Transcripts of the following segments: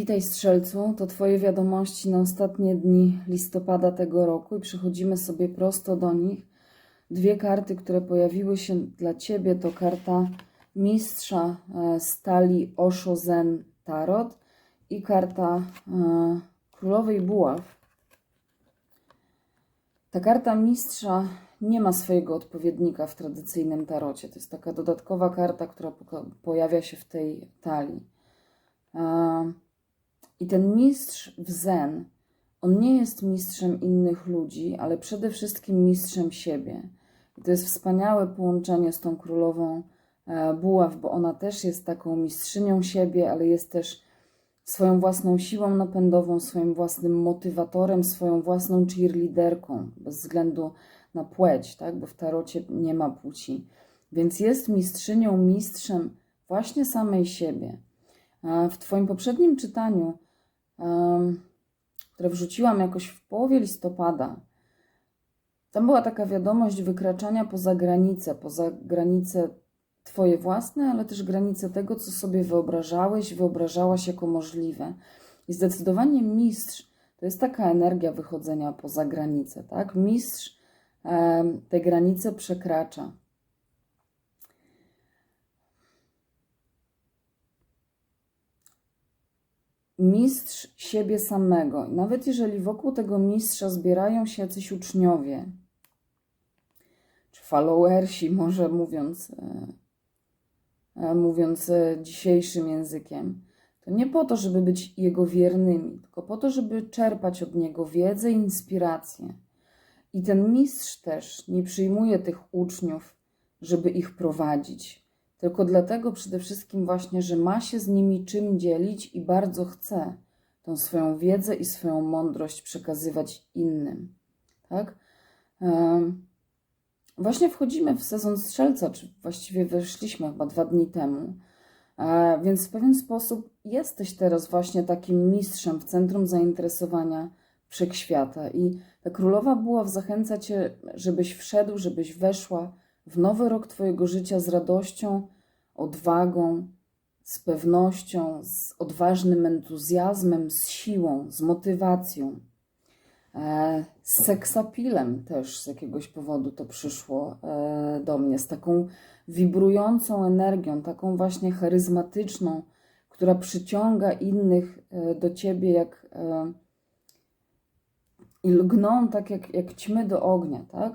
Witaj Strzelcu, to Twoje wiadomości na ostatnie dni listopada tego roku i przechodzimy sobie prosto do nich. Dwie karty, które pojawiły się dla Ciebie, to karta Mistrza e, Stali Osho Zen Tarot i karta e, Królowej Buław. Ta karta Mistrza nie ma swojego odpowiednika w tradycyjnym tarocie. To jest taka dodatkowa karta, która pojawia się w tej talii. I ten mistrz w Zen, on nie jest mistrzem innych ludzi, ale przede wszystkim mistrzem siebie. I to jest wspaniałe połączenie z tą królową e, buław, bo ona też jest taką mistrzynią siebie, ale jest też swoją własną siłą napędową, swoim własnym motywatorem, swoją własną cheerleaderką, bez względu na płeć, tak? bo w tarocie nie ma płci. Więc jest mistrzynią, mistrzem właśnie samej siebie. W Twoim poprzednim czytaniu, które wrzuciłam jakoś w połowie listopada, tam była taka wiadomość wykraczania poza granice, poza granice Twoje własne, ale też granice tego, co sobie wyobrażałeś, wyobrażałaś jako możliwe. I zdecydowanie mistrz to jest taka energia wychodzenia poza granice, tak? Mistrz te granice przekracza. Mistrz siebie samego. I nawet jeżeli wokół tego mistrza zbierają się jacyś uczniowie, czy followersi, może mówiąc, e, e, mówiąc e, dzisiejszym językiem, to nie po to, żeby być jego wiernymi, tylko po to, żeby czerpać od niego wiedzę i inspirację. I ten mistrz też nie przyjmuje tych uczniów, żeby ich prowadzić, tylko dlatego przede wszystkim właśnie, że ma się z nimi czym dzielić i bardzo chce tą swoją wiedzę i swoją mądrość przekazywać innym. Tak? Właśnie wchodzimy w sezon strzelca, czy właściwie weszliśmy chyba dwa dni temu. E, Więc w pewien sposób jesteś teraz właśnie takim mistrzem w centrum zainteresowania wszechświata. I ta królowa buław zachęca cię, żebyś wszedł, żebyś weszła w nowy rok Twojego życia z radością, odwagą, z pewnością, z odważnym entuzjazmem, z siłą, z motywacją. E, Z seksapilem też z jakiegoś powodu to przyszło e, do mnie, z taką wibrującą energią, taką właśnie charyzmatyczną, która przyciąga innych e, do ciebie jak e, i lgną tak jak, jak ćmy do ognia, tak?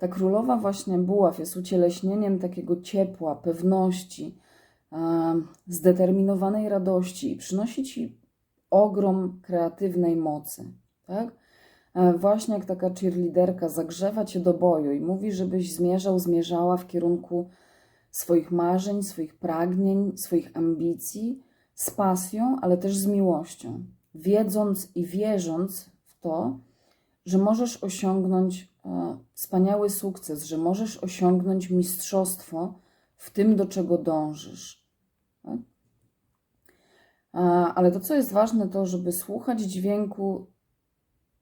Ta królowa właśnie buław jest ucieleśnieniem takiego ciepła, pewności, zdeterminowanej radości i przynosi ci ogrom kreatywnej mocy, tak? E, Właśnie jak taka cheerleaderka zagrzewa cię do boju i mówi, żebyś zmierzał, zmierzała w kierunku swoich marzeń, swoich pragnień, swoich ambicji, z pasją, ale też z miłością, wiedząc i wierząc w to, że możesz osiągnąć e, wspaniały sukces, że możesz osiągnąć mistrzostwo w tym, do czego dążysz. Tak? Ale to, co jest ważne, to żeby słuchać dźwięku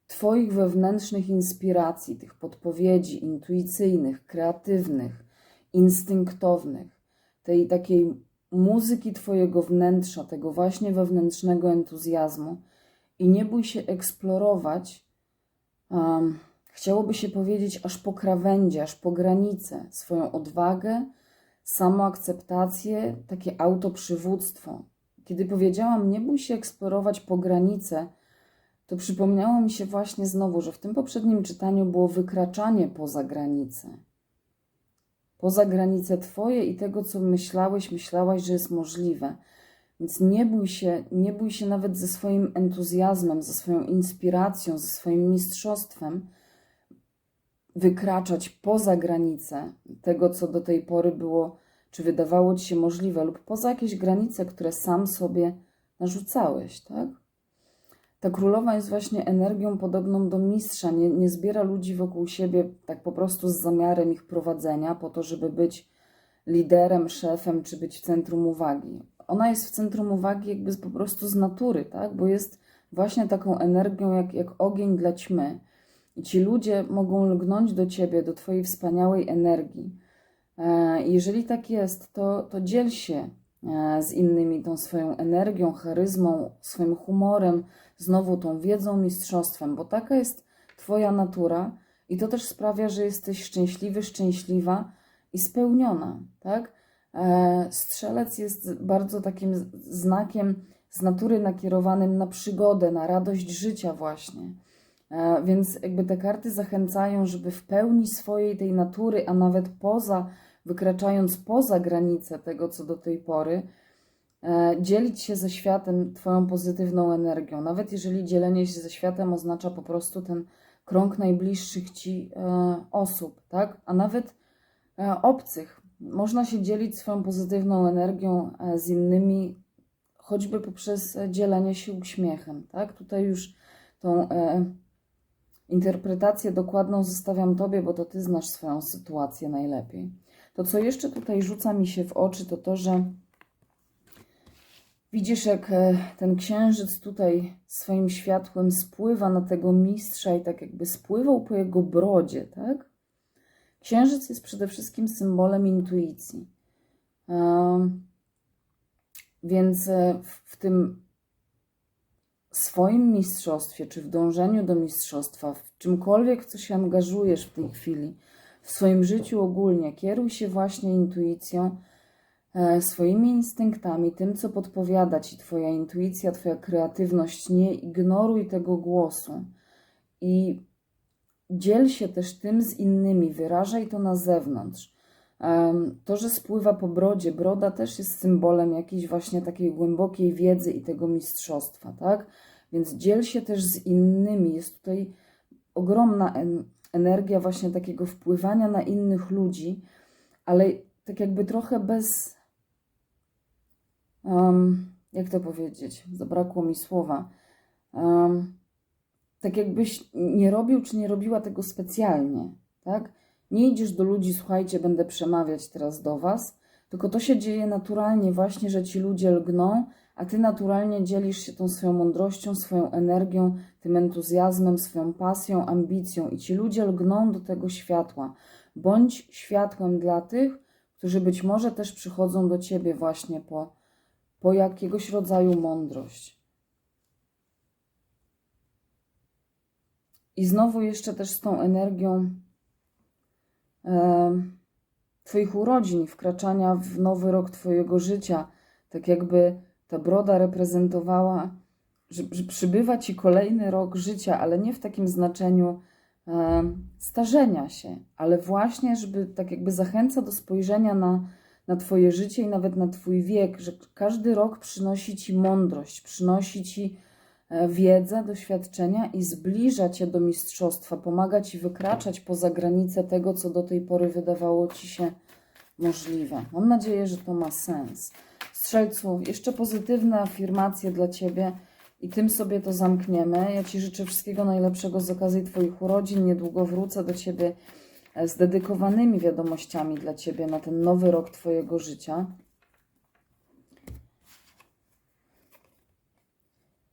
Twoich wewnętrznych inspiracji, tych podpowiedzi intuicyjnych, kreatywnych, instynktownych, tej takiej muzyki Twojego wnętrza, tego właśnie wewnętrznego entuzjazmu i nie bój się eksplorować, um, chciałoby się powiedzieć, aż po krawędzie, aż po granicę, swoją odwagę, samoakceptację, takie autoprzywództwo. Kiedy powiedziałam, nie bój się eksplorować po granicę, to przypomniało mi się właśnie znowu, że w tym poprzednim czytaniu było wykraczanie poza granice. Poza granice Twoje i tego, co myślałeś, myślałaś, że jest możliwe. Więc nie bój się, nie bój się nawet ze swoim entuzjazmem, ze swoją inspiracją, ze swoim mistrzostwem wykraczać poza granice tego, co do tej pory było, czy wydawało Ci się możliwe, lub poza jakieś granice, które sam sobie narzucałeś, tak? Ta królowa jest właśnie energią podobną do mistrza. Nie, nie zbiera ludzi wokół siebie tak po prostu z zamiarem ich prowadzenia, po to, żeby być liderem, szefem, czy być w centrum uwagi. Ona jest w centrum uwagi jakby po prostu z natury, tak? bo jest właśnie taką energią jak, jak ogień dla ćmy. I ci ludzie mogą lgnąć do ciebie, do twojej wspaniałej energii. E, jeżeli tak jest, to, to dziel się e, z innymi, tą swoją energią, charyzmą, swoim humorem, znowu tą wiedzą, mistrzostwem, bo taka jest Twoja natura i to też sprawia, że jesteś szczęśliwy, szczęśliwa i spełniona, tak? E, Strzelec jest bardzo takim znakiem z natury nakierowanym na przygodę, na radość życia właśnie. E, Więc jakby te karty zachęcają, żeby w pełni swojej tej natury, a nawet poza, wykraczając poza granice tego, co do tej pory, e, dzielić się ze światem Twoją pozytywną energią. Nawet jeżeli dzielenie się ze światem oznacza po prostu ten krąg najbliższych Ci osób, tak? A nawet obcych. Można się dzielić swoją pozytywną energią e, z innymi, choćby poprzez e, dzielenie się uśmiechem, tak? Tutaj już tą e, interpretację dokładną zostawiam Tobie, bo to Ty znasz swoją sytuację najlepiej. To, co jeszcze tutaj rzuca mi się w oczy, to to, że widzisz, jak e, ten księżyc tutaj swoim światłem spływa na tego mistrza i tak jakby spływał po jego brodzie, tak? Księżyc jest przede wszystkim symbolem intuicji. Więc e, w w tym swoim mistrzostwie, czy w dążeniu do mistrzostwa, w czymkolwiek, w co się angażujesz w tej chwili, w swoim życiu ogólnie, kieruj się właśnie intuicją, e, swoimi instynktami, tym, co podpowiada ci Twoja intuicja, Twoja kreatywność. Nie ignoruj tego głosu i dziel się też tym z innymi, wyrażaj to na zewnątrz. To, że spływa po brodzie, broda też jest symbolem jakiejś właśnie takiej głębokiej wiedzy i tego mistrzostwa, tak? Więc dziel się też z innymi. Jest tutaj ogromna en- energia właśnie takiego wpływania na innych ludzi, ale tak jakby trochę bez. em, jak to powiedzieć? Zabrakło mi słowa. Em, tak jakbyś nie robił czy nie robiła tego specjalnie, tak? Nie idziesz do ludzi, słuchajcie, będę przemawiać teraz do was, tylko to się dzieje naturalnie właśnie, że ci ludzie lgną, a ty naturalnie dzielisz się tą swoją mądrością, swoją energią, tym entuzjazmem, swoją pasją, ambicją i ci ludzie lgną do tego światła. Bądź światłem dla tych, którzy być może też przychodzą do ciebie właśnie po, po jakiegoś rodzaju mądrość. I znowu jeszcze też z tą energią e, Twoich urodzin, wkraczania w nowy rok Twojego życia, tak jakby ta broda reprezentowała, że, że przybywa Ci kolejny rok życia, ale nie w takim znaczeniu e, starzenia się, ale właśnie, żeby tak jakby zachęca do spojrzenia na, na Twoje życie i nawet na Twój wiek, że każdy rok przynosi Ci mądrość, przynosi Ci e, wiedzę, doświadczenia i zbliża Cię do mistrzostwa, pomaga Ci wykraczać poza granice tego, co do tej pory wydawało Ci się możliwe. Mam nadzieję, że to ma sens. Strzelcu, jeszcze pozytywne afirmacje dla Ciebie i tym sobie to zamkniemy. Ja Ci życzę wszystkiego najlepszego z okazji Twoich urodzin. Niedługo wrócę do Ciebie e, z dedykowanymi wiadomościami dla Ciebie na ten nowy rok Twojego życia.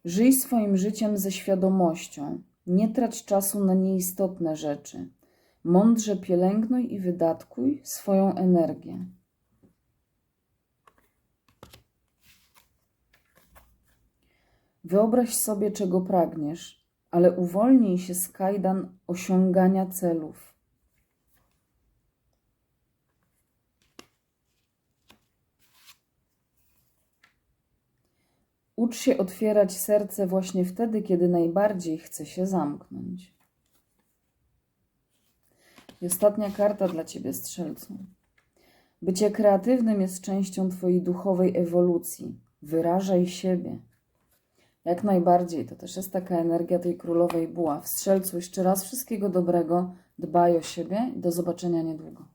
Żyj swoim życiem ze świadomością. Nie trać czasu na nieistotne rzeczy. Mądrze pielęgnuj i wydatkuj swoją energię. Wyobraź sobie, czego pragniesz, ale uwolnij się z kajdan osiągania celów. Ucz się otwierać serce właśnie wtedy, kiedy najbardziej chce się zamknąć. I ostatnia karta dla Ciebie, strzelcu. Bycie kreatywnym jest częścią Twojej duchowej ewolucji. Wyrażaj siebie. Jak najbardziej, to też jest taka energia tej królowej buław. Strzelcu, jeszcze raz wszystkiego dobrego, dbaj o siebie do zobaczenia niedługo.